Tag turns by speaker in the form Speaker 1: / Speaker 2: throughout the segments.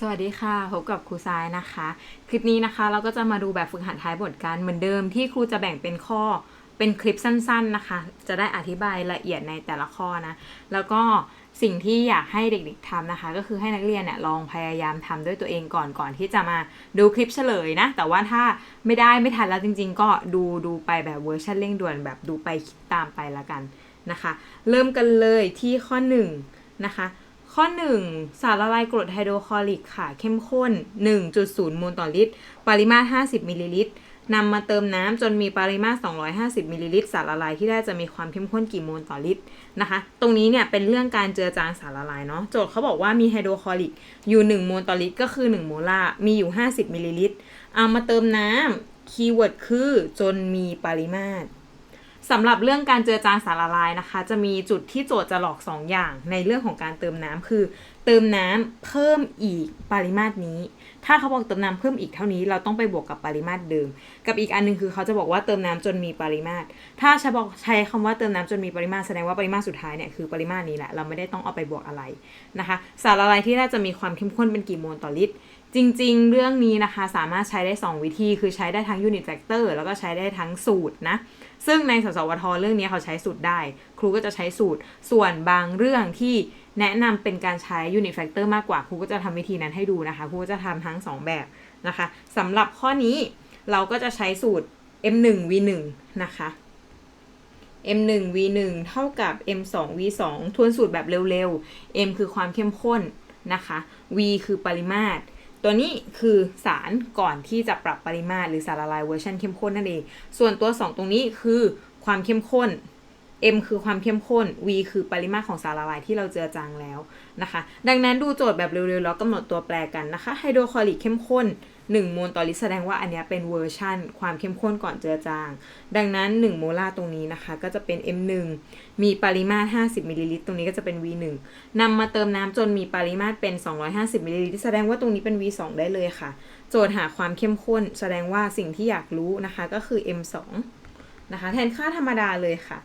Speaker 1: สวัสดีค่ะ พบกับครูทรายนะคะ คลิปนี้นะคะเราก็จะมาดูแบบฝึกหัดท้ายบทกันเหมือนเดิมที่ครูจะแบ่งเป็นข้อเป็นคลิปสั้น ๆนะคะ จะได้อธิบายละเอียดในแต่ละข้อนะ แล้วก็สิ่งที่อยากให้เด็กๆทำนะคะ ก็คือให้นักเรียนเนี่ยลองพยายามทำด้วยตัวเองก่อนก่อนที่จะมาดูคลิปเฉลยนะ แต่ว่าถ้าไม่ได้ไม่ทันแล้วจริง ๆ ก็ดูดูไปแบบเวอร์ชันเร่งด่วนแบบดูไปคิดตามไปละกันนะคะ เริ่มกันเลยที่ข้อหนึ่งนะคะ ข้อ 1 สารละลายกรดไฮโดรคลอริกค่ะ เข้มข้น 1.0โมลต่อลิตร ปริมาตร 50 มิลลิลิตรนำมาเติมน้ำจนมีปริมาตร 250 มิลลิลิตร สารละลายที่ได้จะมีความเข้มข้นกี่โมลต่อลิตรนะคะ ตรงนี้เนี่ยเป็นเรื่องการเจือจางสารละลายเนาะ โจทย์เขาบอกว่ามีไฮโดรคลอริกอยู่ 1 โมลต่อลิตร ก็คือ 1 โมลาร์มีอยู่ 50 มิลลิลิตร เอามาเติมน้ำคีย์เวิร์ดคือจนมีปริมาตร สำหรับเรื่องการเจือจางสารละลายนะคะ จะมีจุดที่โจทย์จะหลอก 2 อย่างในเรื่องของการเติมน้ำคือ เติมน้ำเพิ่มอีกปริมาตรนี้ ถ้าเขาบอกเติมน้ำเพิ่มอีกเท่านี้ เราต้องไปบวกกับปริมาตรเดิม กับอีกอันหนึงคือเขาจะบอกว่าเติมน้ำจนมีปริมาตร ถ้าใช้บอกใช้คำว่าเติมน้ำจนมีปริมาตรแสดงว่าปริมาตรสุดท้ายเนี่ยคือปริมาตรนี้แหละเราไม่ได้ต้องเอาไปบวกอะไรนะคะ สารละลายที่น่าจะมีความเข้มข้นเป็นกี่โมลต่อลิตร จริงๆ เรื่องนี้นะคะสามารถใช้ได้ 2 วิธี คือใช้ได้ทั้ง unit factor แล้วก็ใช้ได้ทั้งสูตรนะ ซึ่งในสสวทเรื่องนี้เขาใช้สูตรได้ ครูก็จะใช้สูตร ส่วนบางเรื่องที่แนะนำเป็นการใช้ unit factor มากกว่า ครูก็จะทำวิธีนั้นให้ดูนะคะ ครูก็จะทำทั้ง 2 แบบนะคะสำหรับข้อนี้เราก็จะใช้สูตร m1 v1 นะคะ m1 v1 เท่ากับ m2 v2 ทวนสูตรแบบเร็วๆ m คือความเข้มข้นนะคะ v คือปริมาตร ตัวนี้คือสารก่อนที่จะปรับปริมาตรหรือสารละลายเวอร์ชันเข้มข้นนั่นเอง ส่วนตัว 2 ตรงนี้คือความเข้มข้น M คือความเข้มข้น V คือปริมาตรของสารละลายที่เราเจือจางแล้วนะคะ ดังนั้นดูโจทย์แบบเร็วๆแล้วกำหนดตัวแปรกันนะคะไฮโดรคลอริกเข้มข้น 1 โมลต่อลิตรแสดงว่าอันนี้เป็นเวอร์ชันความเข้มข้นก่อนเจือจาง ดังนั้น 1 โมลาร์ตรงนี้นะคะ ก็จะเป็น M1 มีปริมาตร 50มิลลิลิตรตรงนี้ก็จะเป็น V1 นำมาเติมน้ำจนมีปริมาตรเป็น 250มิลลิลิตรแสดงว่าตรงนี้เป็น V2 ได้เลยค่ะ โจทย์หาความเข้มข้น แสดงว่าสิ่งที่อยากรู้นะคะก็คือ M2 นะคะแทนค่าธรรมดาเลยค่ะ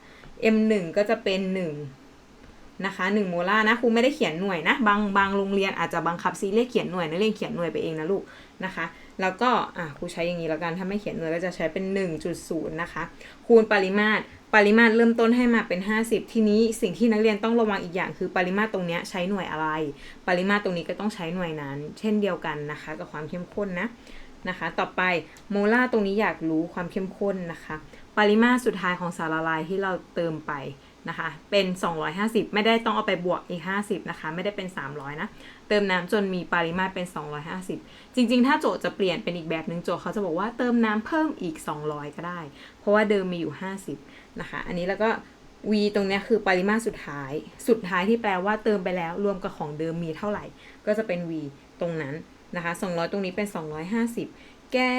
Speaker 1: M1 ก็จะเป็น 1 นะคะ1โมลาร์นะครูไม่ได้เขียนหน่วยนะ บางบางโรงเรียนอาจจะบังคับซีเรียสเขียนหน่วยนักเรียนเขียนหน่วยไปเองนะลูก นะคะ แล้วก็อะครูใช้อย่างนี้แล้วกันถ้าไม่เขียนหน่วยก็จะใช้เป็น 1.0 นะคะ คูณปริมาตรปริมาตรเริ่มต้นให้มาเป็น 50 ทีนี้สิ่งที่นักเรียนต้องระวังอีกอย่างคือปริมาตรตรงนี้ใช้หน่วยอะไร ปริมาตรตรงนี้ก็ต้องใช้หน่วยนั้น เช่นเดียวกันนะคะ กับความเข้มข้นนะนะคะ ต่อไปโมลาร์ตรงนี้อยากรู้ความเข้มข้นนะคะ ปริมาตรสุดท้ายของสารละลายที่เราเติมไปนะคะ เป็น 250 ไม่ได้ต้องเอาไปบวกอีก 50 นะคะ ไม่ได้เป็น 300 นะ เติมน้ำจนมีปริมาตรเป็น 250 จริง ๆ ถ้าโจทย์จะเปลี่ยนเป็นอีกแบบหนึ่งโจทย์เขาจะบอกว่าเติมน้ำเพิ่มอีก 200 ก็ได้ เพราะว่าเดิมมีอยู่ 50 นะคะ อันนี้แล้วก็ v ตรงนี้คือปริมาตรสุดท้าย สุดท้ายที่แปลว่าเติมไปแล้วรวมกับของเดิมมีเท่าไหร่ ก็จะเป็น v ตรงนั้นนะคะ 200 ตรงนี้เป็น 250 แก้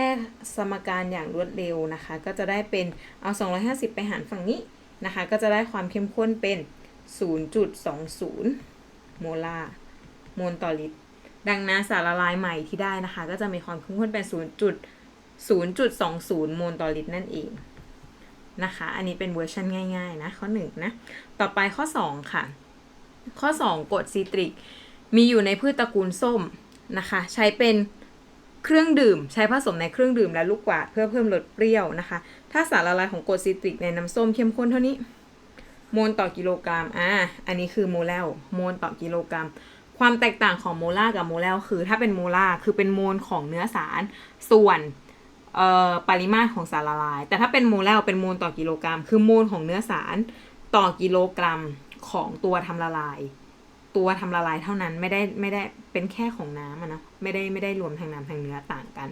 Speaker 1: สมการอย่างรวดเร็วนะคะ ก็จะได้เป็นเอา 250 ไปหารฝั่งนี้นะคะ ก็จะได้ความเข้มข้นเป็น 0.20 โมลาร์ โมลต่อลิตร ดังนั้นสารละลายใหม่ที่ได้นะคะ ก็จะมีความเข้มข้นเป็น 0.0.20 โมลต่อลิตรนั่นเองนะคะ อันนี้เป็นเวอร์ชันง่ายๆนะข้อ1นะ ต่อไปข้อ 2 ค่ะ ข้อ 2กรดซิตริก มีอยู่ในพืชตระกูลส้มนะคะ ใช้เป็นเครื่องดื่ม ใช้ผสมในเครื่องดื่มและลูกกวาดเพื่อเพิ่มรสเปรี้ยวนะคะ ถ้าสารละลายของกรดซิตริกในน้ำส้มเข้มข้นเท่านี้ โมลต่อกิโลกรัม อ่า อันนี้คือโมเลลโมลต่อกิโลกรัม ความแตกต่างของโมลาร์กับโมเลลคือถ้าเป็นโมลาร์คือเป็นโมลของเนื้อสารส่วนปริมาตรของสารละลาย แต่ถ้าเป็นโมเลลเป็นโมลต่อกิโลกรัม คือโมลของเนื้อสารต่อกิโลกรัมของตัวทำละลาย ตัวทำละลายเท่านั้นไม่ได้ไม่ได้เป็นแค่ของน้ำนะไม่ได้ไม่ได้รวมทางน้ำทางเนื้อต่างกัน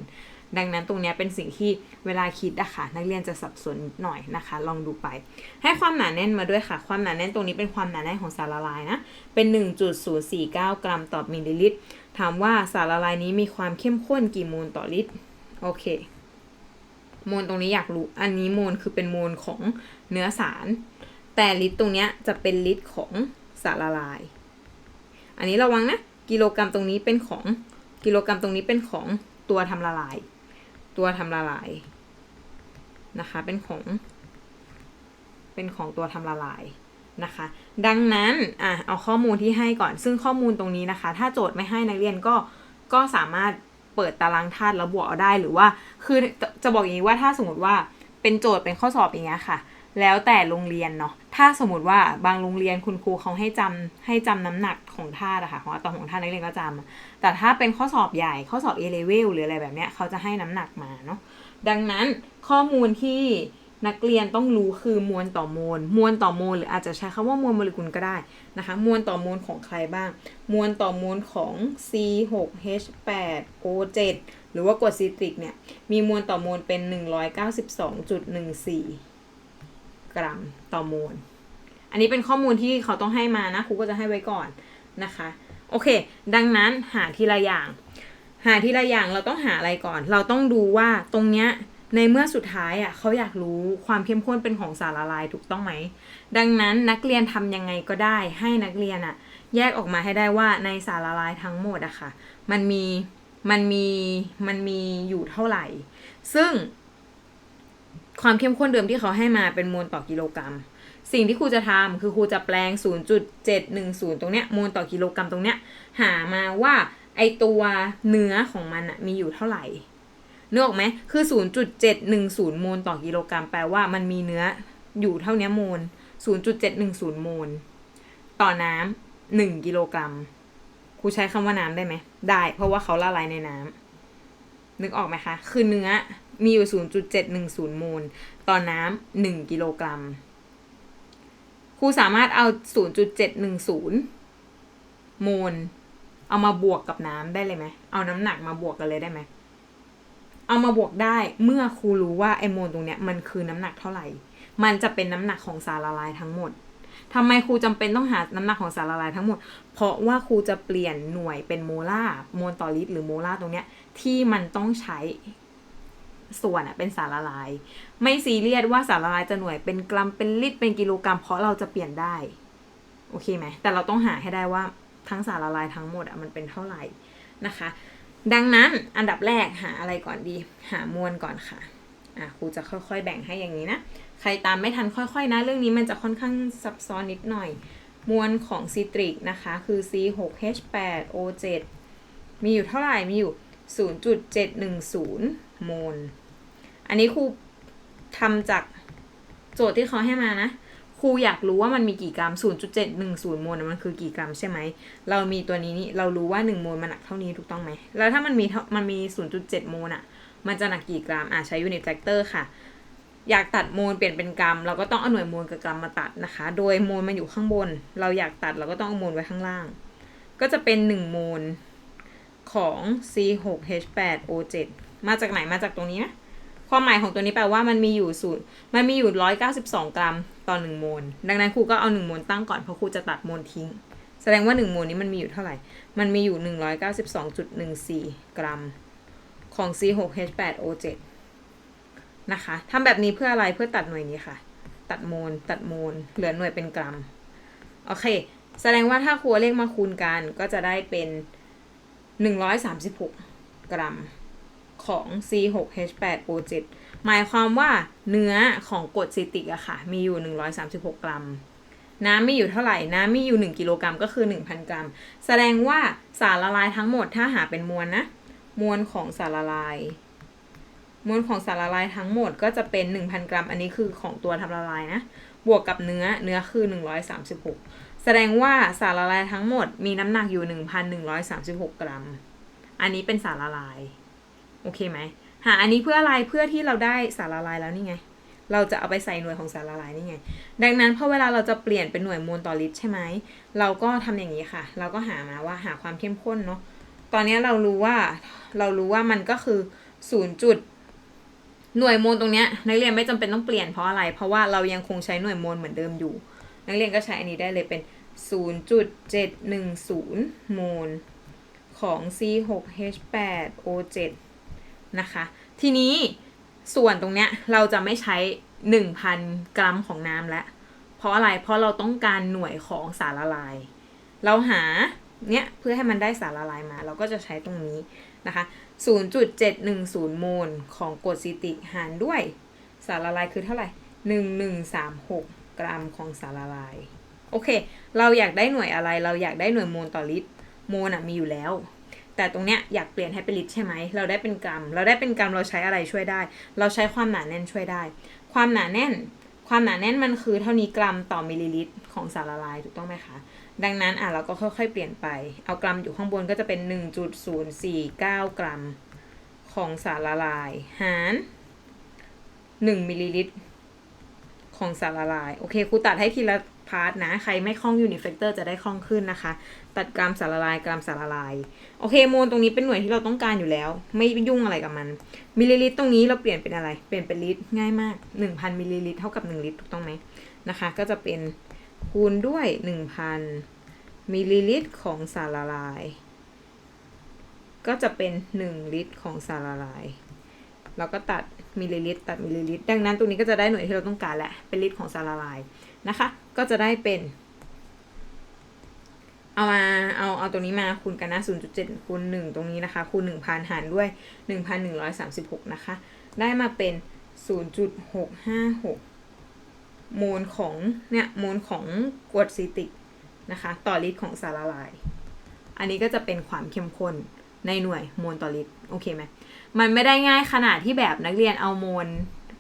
Speaker 1: ดังนั้นตรงนี้เป็นสิ่งที่เวลาคิดอะค่ะ นักเรียนจะสับสนหน่อยนะคะ ลองดูไป ให้ความหนาแน่นมาด้วยค่ะ ความหนาแน่นตรงนี้เป็นความหนาแน่นของสารละลายนะ เป็น 1.049 กรัมต่อมิลลิลิตร ถามว่าสารละลายนี้มีความเข้มข้นกี่โมลต่อลิตร โอเค โมลตรงนี้อยากรู้ อันนี้โมลคือเป็นโมลของเนื้อสาร แต่ลิตรตรงนี้จะเป็นลิตรของสารละลาย อันนี้ระวังนะ กิโลกรัมตรงนี้เป็นของ กิโลกรัมตรงนี้เป็นของตัวทำละลาย ตัวทำละลายนะคะ เป็นของ เป็นของตัวทำละลายนะคะ ดังนั้นอะเอาข้อมูลที่ให้ก่อน ซึ่งข้อมูลตรงนี้นะคะ ถ้าโจทย์ไม่ให้นักเรียนก็ก็สามารถเปิดตารางธาตุแล้วบวกเอาได้หรือว่า คือจะจะบอกอย่างนี้ว่าถ้าสมมติว่าเป็นโจทย์เป็นข้อสอบอย่างเงี้ยค่ะ แล้วแต่โรงเรียนเนาะ ถ้าสมมติว่าบางโรงเรียนคุณครูเขาให้จำให้จำน้ำหนักของธาตุอะค่ะของอะตอมของธาตุนักเรียนก็จำแต่ถ้าเป็นข้อสอบใหญ่ข้อสอบ A level หรืออะไรแบบเนี้ยเขาจะให้น้ำหนักมาเนาะ ดังนั้นข้อมูลที่นักเรียนต้องรู้คือมวลต่อมวล มวลต่อมวลหรืออาจจะใช้คำว่ามวลโมเลกุลก็ได้นะคะ มวลต่อมวลของใครบ้าง มวลต่อมวลของ C6H8O7 หรือว่ากรดซิตริกเนี่ย มีมวลต่อมวลเป็น 192.14 กรัมต่อโมล อันนี้เป็นข้อมูลที่เขาต้องให้มานะครูก็จะให้ไว้ก่อนนะคะ โอเค ดังนั้นหาทีละอย่าง หาทีละอย่างเราต้องหาอะไรก่อน เราต้องดูว่าตรงเนี้ยในเมื่อสุดท้ายอะเขาอยากรู้ความเข้มข้นเป็นของสารละลายถูกต้องไหม ดังนั้นนักเรียนทำยังไงก็ได้ ให้นักเรียนอะ แยกออกมาให้ได้ว่าในสารละลายทั้งหมดอะค่ะ มันมีมันมีมันมีอยู่เท่าไหร่ ซึ่ง ความเข้มข้นเดิมที่เขาให้มาเป็นมวลต่อกิโลกรัม สิ่งที่ครูจะทำคือครูจะแปลง 0.710 ตรงเนี้ยมวลต่อกิโลกรัมตรงเนี้ยหามาว่าไอตัวเนื้อของมันอะมีอยู่เท่าไหร่เนึกอออกไหมคือ 0.710 โมลต่อกิโลกรัม แปลว่ามันมีเนื้ออยู่เท่านี้โมล 0.710 โมล ต่อน้ำหนึ่งกิโลกรัม ครูใช้คำว่าน้ำได้ไหม ได้ เพราะว่าเขาละลายในน้ำนึกออกไหมคะ คือเนื้อ มีอยู่ 0.710โมลต่อน้ำหนึ่งกิโลกรัม ครูสามารถเอา 0.710โมลเอามาบวกกับน้ำได้เลยไหม เอาน้ำหนักมาบวกกันเลยได้ไหม เอามาบวกได้เมื่อครูรู้ว่าไอโมลตรงเนี้ยมันคือน้ำหนักเท่าไหร่ มันจะเป็นน้ำหนักของสารละลายทั้งหมดทำไมครูจำเป็นต้องหาน้ำหนักของสารละลายทั้งหมด เพราะว่าครูจะเปลี่ยนหน่วยเป็นโมลาร์โมลต่อลิตรหรือโมลาร์ตรงเนี้ยที่มันต้องใช้ ส่วนอะเป็นสารละลาย ไม่ซีเรียสว่าสารละลายจะหน่วยเป็นกรัมเป็นลิตรเป็นกิโลกรัม เพราะเราจะเปลี่ยนได้ โอเคไหมแต่เราต้องหาให้ได้ว่าทั้งสารละลายทั้งหมดอะมันเป็นเท่าไหร่นะคะ ดังนั้นอันดับแรกหาอะไรก่อนดี หามวลก่อนค่ะอะครูจะค่อยๆ แบ่งให้อย่างนี้นะใครตามไม่ทันค่อยๆ นะ เรื่องนี้มันจะค่อนข้างซับซ้อนนิดหน่อย มวลของซิตริกนะคะ คือ C6H8O7 มีอยู่เท่าไหร่ มีอยู่ 0.710 โมล อันนี้ครูทำจากโจทย์ที่เขาให้มานะครูอยากรู้ว่ามันมีกี่กรัม 0.710 โมลนะมันคือกี่กรัมใช่ไหม เรามีตัวนี้นี่เรารู้ว่า 1 โมลมันหนักเท่านี้ถูกต้องไหม แล้วถ้ามันมีมันมี 0.7 โมลอะมันจะหนักกี่กรัม อะใช้ยูนิตแฟกเตอร์ค่ะ อยากตัดโมลเปลี่ยนเป็นกรัม เราก็ต้องเอาหน่วยโมลกับกรัมมาตัดนะคะ โดยโมลมันอยู่ข้างบน เราอยากตัดเราก็ต้องเอาโมลไว้ข้างล่าง ก็จะเป็น 1 โมลของ C6H8O7 มาจากไหน มาจากตรงนี้นะ ความหมายของตัวนี้แปลว่ามันมีอยู่ศูนย์มันมีอยู่192กรัมต่อ1โมล ดังนั้นครูก็เอา1โมลตั้งก่อนเพราะครูจะตัดโมลทิ้ง แสดงว่า1โมลนี้มันมีอยู่เท่าไหร่ มันมีอยู่192.14กรัมของ C6H8O7 นะคะทำแบบนี้เพื่ออะไรเพื่อตัดหน่วยนี้ค่ะ ตัดโมล ตัดโมล เหลือหน่วยเป็นกรัม โอเค แสดงว่าถ้าครูเอาเลขมาคูณกันก็จะได้เป็น 136 กรัม ของ C6H8O7 หมายความว่าเนื้อของกรดซิตริกอะค่ะ มีอยู่ 136 กรัม น้ำมีอยู่เท่าไหร่ น้ำมีอยู่ 1 กิโลกรัมก็คือ 1,000 กรัม แสดงว่าสารละลายทั้งหมดถ้าหาเป็นมวลนะ มวลของสารละลาย มวลของสารละลายทั้งหมดก็จะเป็น 1,000 กรัม อันนี้คือของตัวทำละลายนะ บวกกับเนื้อ เนื้อคือ 136 แสดงว่าสารละลายทั้งหมดมีน้ำหนักอยู่ 1,136 กรัม อันนี้เป็นสารละลาย โอเคไหมหาอันนี้เพื่ออะไรเพื่อที่เราได้สารละลายแล้วนี่ไง เราจะเอาไปใส่หน่วยของสารละลายนี่ไง ดังนั้นพอเวลาเราจะเปลี่ยนเป็นหน่วยมวลต่อลิตรใช่ไหมเราก็ทำอย่างนี้ค่ะ เราก็หามาว่าหาความเข้มข้นเนาะตอนนี้เรารู้ว่าเรารู้ว่ามันก็คือศูนย์จุดหน่วยโมลตรงเนี้ยนักเรียนไม่จำเป็นต้องเปลี่ยนเพราะอะไร เพราะว่าเรายังคงใช้หน่วยโมลเหมือนเดิมอยู่ นักเรียนก็ใช้อันนี้ได้เลยเป็น 0.710 โมลของ C6H8O7 นะคะ ทีนี้ส่วนตรงเนี้ยเราจะไม่ใช้ 1,000 กรัมของน้ำแล้วเพราะอะไรเพราะเราต้องการหน่วยของสารละลาย เราหาเนี้ยเพื่อให้มันได้สารละลายมา เราก็จะใช้ตรงนี้นะคะ 0.710 โมลของกรดซิตริกหารด้วยสารละลายคือเท่าไหร่ 1136 กรัมของสารละลาย โอเค เราอยากได้หน่วยอะไร เราอยากได้หน่วยโมลต่อลิตร โมลอะมีอยู่แล้ว แต่ตรงเนี้ยอยากเปลี่ยนให้เป็นลิตรใช่ไหม เราได้เป็นกรัม เราได้เป็นกรัมเราใช้อะไรช่วยได้ เราใช้ความหนาแน่นช่วยได้ ความหนาแน่น ความหนาแน่นมันคือเท่านี้กรัมต่อมิลลิลิตรของสารละลายถูกต้องไหมคะ ดังนั้นอะเราก็ค่อยๆเปลี่ยนไป เอากรัมอยู่ข้างบนก็จะเป็น 1.049 กรัมของสารละลาย หาร 1มิลลิลิตรของสารละลาย โอเคครูตัดให้ทีละ พาร์ทนะ ใครไม่คล่องยูนิเฟกเตอร์จะได้คล่องขึ้นนะคะ ตัดกรัมสารละลายกรัมสารละลาย โอเคโมลตรงนี้เป็นหน่วยที่เราต้องการอยู่แล้ว ไม่ยุ่งอะไรกับมัน มิลลิลิตรตรงนี้เราเปลี่ยนเป็นอะไร เปลี่ยนเป็นลิตรง่ายมาก 1,000มิลลิลิตรเท่ากับ 1 ลิตรถูกต้องไหมนะคะ ก็จะเป็นคูณด้วย 1,000มิลลิลิตรของสารละลาย ก็จะเป็น 1 ลิตรของสารละลาย เราก็ตัดมิลลิลิตรตัดมิลลิลิตรดังนั้นตรงนี้ก็จะได้หน่วยที่เราต้องการแหละเป็นลิตรของสารละลายนะคะ ก็จะได้เป็น เอามาเอาเอาตัวนี้มาคูณกันนะ0.7คูณ1ตรงนี้นะคะคูณ1,000หารด้วย 1,136 นะคะ ได้มาเป็น 0.656 โมลของเนี่ยโมลของกรดซีติกนะคะ ต่อลิตรของสารละลาย อันนี้ก็จะเป็นความเข้มข้น ในหน่วยโมลต่อลิตรโอเคไหมมันไม่ได้ง่ายขนาดที่แบบนักเรียนเอาโมล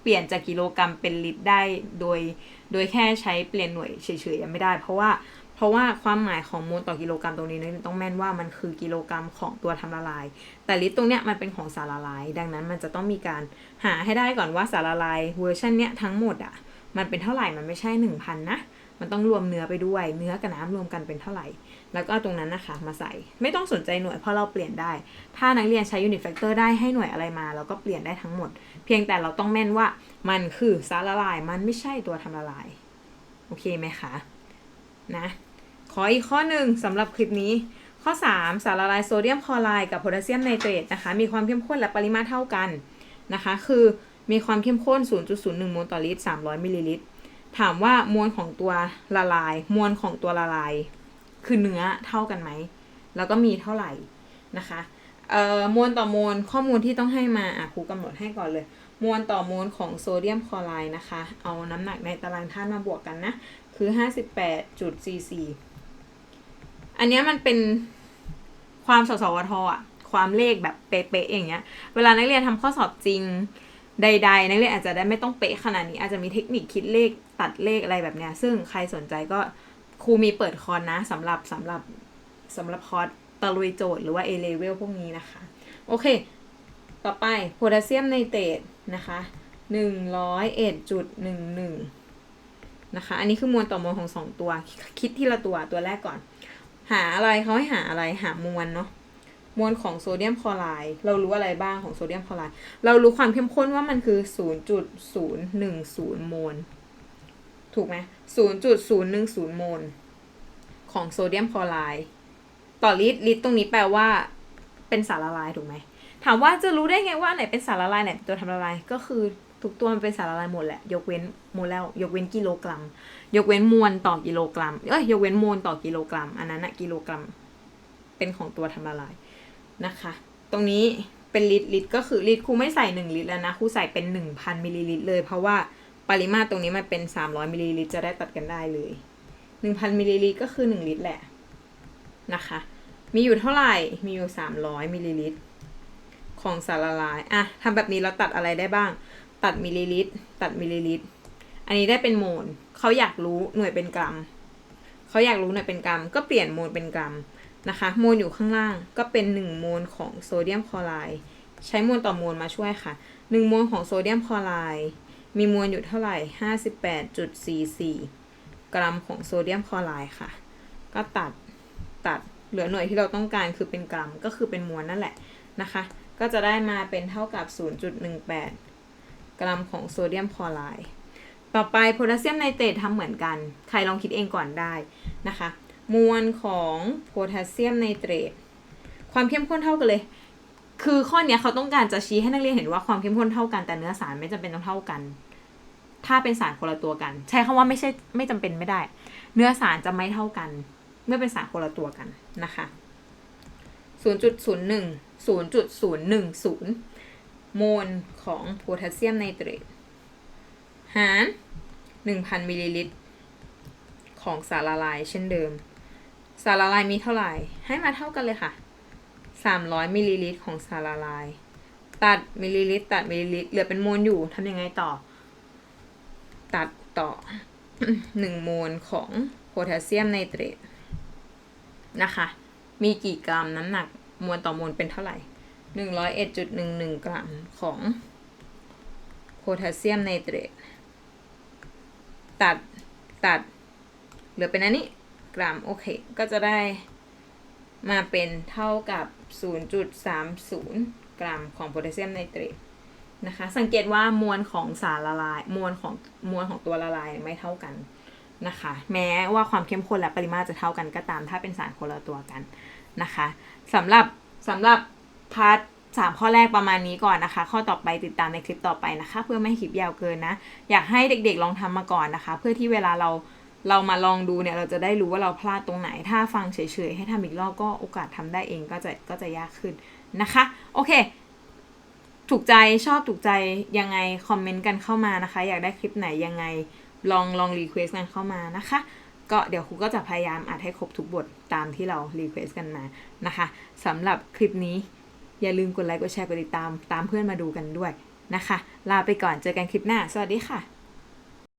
Speaker 1: เปลี่ยนจากกิโลกรัมเป็นลิตรได้โดย โดยแค่ใช้เปลี่ยนหน่วยเฉยๆยังไม่ได้ เพราะว่าเพราะว่าความหมายของโมลต่อกิโลกรัมตรงนี้นะต้องแม่นว่ามันคือกิโลกรัมของตัวทำละลาย แต่ลิตรตรงเนี้ยมันเป็นของสารละลาย ดังนั้นมันจะต้องมีการหาให้ได้ก่อนว่าสารละลายเวอร์ชันเนี้ยทั้งหมดอะมันเป็นเท่าไหร่มันไม่ใช่หนึ่งพันนะมันต้องรวมเนื้อไปด้วย เนื้อกับน้ำรวมกันเป็นเท่าไหร่ แล้วก็ตรงนั้นนะคะมาใส่ ไม่ต้องสนใจหน่วยเพราะเราเปลี่ยนได้ ถ้านักเรียนใช้ unit factor ได้ให้หน่วยอะไรมา เราก็เปลี่ยนได้ทั้งหมด เพียงแต่เราต้องแม่นว่ามันคือสารละลาย มันไม่ใช่ตัวทำละลาย โอเคไหมคะ นะ ขออีกข้อหนึ่งสำหรับคลิปนี้ ข้อ 3 สารละลายโซเดียมคลอไรด์กับโพแทสเซียมไนเตรตนะคะ มีความเข้มข้นและปริมาตรเท่ากันนะคะ คือมีความเข้มข้น 0.01 โมลต่อลิตร 300 มิลลิลิตร ถามว่ามวลของตัวละลาย มวลของตัวละลาย คือเนื้อเท่ากันไหม แล้วก็มีเท่าไหร่นะคะมวลต่อมวลข้อมูลที่ต้องให้มาอะครูกำหนดให้ก่อนเลย มวลต่อมวลของโซเดียมคลอไรด์นะคะ เอาน้ำหนักในตารางธาตุมาบวกกันนะ คือ 58.44 อันนี้มันเป็นความสสวทอะ ความเลขแบบเป๊ะๆอย่างเงี้ย เวลานักเรียนทำข้อสอบจริงใดๆนักเรียนอาจจะได้ไม่ต้องเป๊ะขนาดนี้อาจจะมีเทคนิคคิดเลขตัดเลขอะไรแบบเนี้ย ซึ่งใครสนใจก็ ครูมีเปิดคอร์สนะสำหรับสำหรับสำหรับคอร์สตะลุยโจทย์หรือว่า A level พวกนี้นะคะ โอเค ต่อไปโพแทสเซียมไนเตรตนะคะ101.11นะคะ อันนี้คือมวลต่อมวลของสองตัว คิดทีละตัวตัวแรกก่อน หาอะไรเขาให้หาอะไรหามวลเนาะมวลของโซเดียมคลอไรด์เรารู้อะไรบ้างของโซเดียมคลอไรด์เรารู้ความเข้มข้นว่ามันคือ 0.010 โมล ถูกไหม0.010โมล ของโซเดียมคลอไรด์ต่อลิตรลิตรตรงนี้แปลว่า เป็นสารละลายถูกไหมถามว่าจะรู้ได้ไงว่าไหนเป็นสารละลายไหนเป็นตัวทำละลายก็คือทุกตัวมันเป็นสารละลายหมดแหละ ยกเว้นโมเลลยกเว้นกิโลกรัม ยกเว้นมวลต่อกิโลกรัมเอ้ยยกเว้นมวลต่อกิโลกรัม อันนั้นอะกิโลกรัม เป็นของตัวทำละลายนะคะ ตรงนี้เป็นลิตรลิตรก็คือลิตรครูไม่ใส่หนึ่งลิตรแล้วนะครูใส่เป็นหนึ่งพันมิลลิลิตรเลยเพราะว่า ปริมาตรตรงนี้มันเป็นสามร้อยมิลลิลิตรจะได้ตัดกันได้เลยหนึ่งพันมิลลิลิตรก็คือหนึ่งลิตรแหละนะคะ มีอยู่เท่าไหร่ มีอยู่สามร้อยมิลลิลิตรของสารละลาย อะทำแบบนี้เราตัดอะไรได้บ้าง ตัดมิลลิลิตร ตัดมิลลิลิตร อันนี้ได้เป็นโมลเขาอยากรู้หน่วยเป็นกรัม เขาอยากรู้หน่วยเป็นกรัม ก็เปลี่ยนโมลเป็นกรัมนะคะ โมลอยู่ข้างล่าง ก็เป็นหนึ่งโมลของโซเดียมคลอไรด์ ใช้โมลต่อโมลมาช่วยค่ะหนึ่งโมลของโซเดียมคลอไรด์ มีมวลอยู่เท่าไหร่ห้าสิบแปดจุดสี่สี่กรัมของโซเดียมคลอไรด์ค่ะ ก็ตัดตัดเหลือหน่วยที่เราต้องการคือเป็นกรัมก็คือเป็นมวลนั่นแหละนะคะ ก็จะได้มาเป็นเท่ากับ 0.18 กรัมของโซเดียมคลอไรด์ต่อไปโพแทสเซียมไนเตรตทำเหมือนกัน ใครลองคิดเองก่อนได้นะคะ มวลของโพแทสเซียมไนเตรตความเข้มข้นเท่ากันเลย คือข้อเนี้ยเขาต้องการจะชี้ให้นักเรียนเห็นว่าความเข้มข้นเท่ากันแต่เนื้อสารไม่จำเป็นต้องเท่ากัน ถ้าเป็นสารคนละตัวกัน ใช้คำว่าไม่ใช่ไม่จำเป็นไม่ได้ เนื้อสารจะไม่เท่ากัน เมื่อเป็นสารคนละตัวกันนะคะ0.01 0.010 โมลของโพแทสเซียมไนเตรตหาร 1,000 มิลลิลิตร ของสารละลายเช่นเดิม สารละลายมีเท่าไหร่ ให้มาเท่ากันเลยค่ะ 300มิลลิลิตรของสารละลาย ตัดมิลลิลิตรตัดมิลลิลิตรเหลือเป็นโมลอยู่ทำยังไงต่อ ตัดต่อ 1 โมลของโพแทสเซียมไนเตรตนะคะ มีกี่กรัมน้ำหนักมวลต่อโมลเป็นเท่าไหร่ 101.11 กรัมของโพแทสเซียมไนเตรตตัดตัดเหลือเป็นอันนี้กรัมโอเค ก็จะได้ มาเป็นเท่ากับ 0.30 กรัมของโพแทสเซียมไนเตรตนะคะ สังเกตว่ามวลของสารละลาย มวลของมวลของตัวละลายไม่เท่ากันนะคะ แม้ว่าความเข้มข้นและปริมาตรจะเท่ากันก็ตาม ถ้าเป็นสารคนละตัวกันนะคะสำหรับสำหรับพาร์ทสามข้อแรกประมาณนี้ก่อนนะคะ ข้อต่อไปติดตามในคลิปต่อไปนะคะ เพื่อไม่ให้คลิปยาวเกินนะ อยากให้เด็กๆลองทำมาก่อนนะคะ เพื่อที่เวลาเรา เรามาลองดูเนี่ยเราจะได้รู้ว่าเราพลาดตรงไหน ถ้าฟังเฉยๆ ให้ทำอีกรอบก็โอกาสทำได้เองก็จะก็จะยากขึ้นนะคะ โอเค ถูกใจชอบถูกใจยังไงคอมเมนต์กันเข้ามานะคะ อยากได้คลิปไหนยังไงลองลองรีเควสกันเข้ามานะคะ ก็เดี๋ยวครูก็จะพยายามอัดให้ครบทุกบทตามที่เรารีเควสกันมานะคะสำหรับคลิปนี้อย่าลืมกดไลค์กดแชร์กดติดตามตามเพื่อนมาดูกันด้วยนะคะ ลาไปก่อนเจอกันคลิปหน้า สวัสดีค่ะ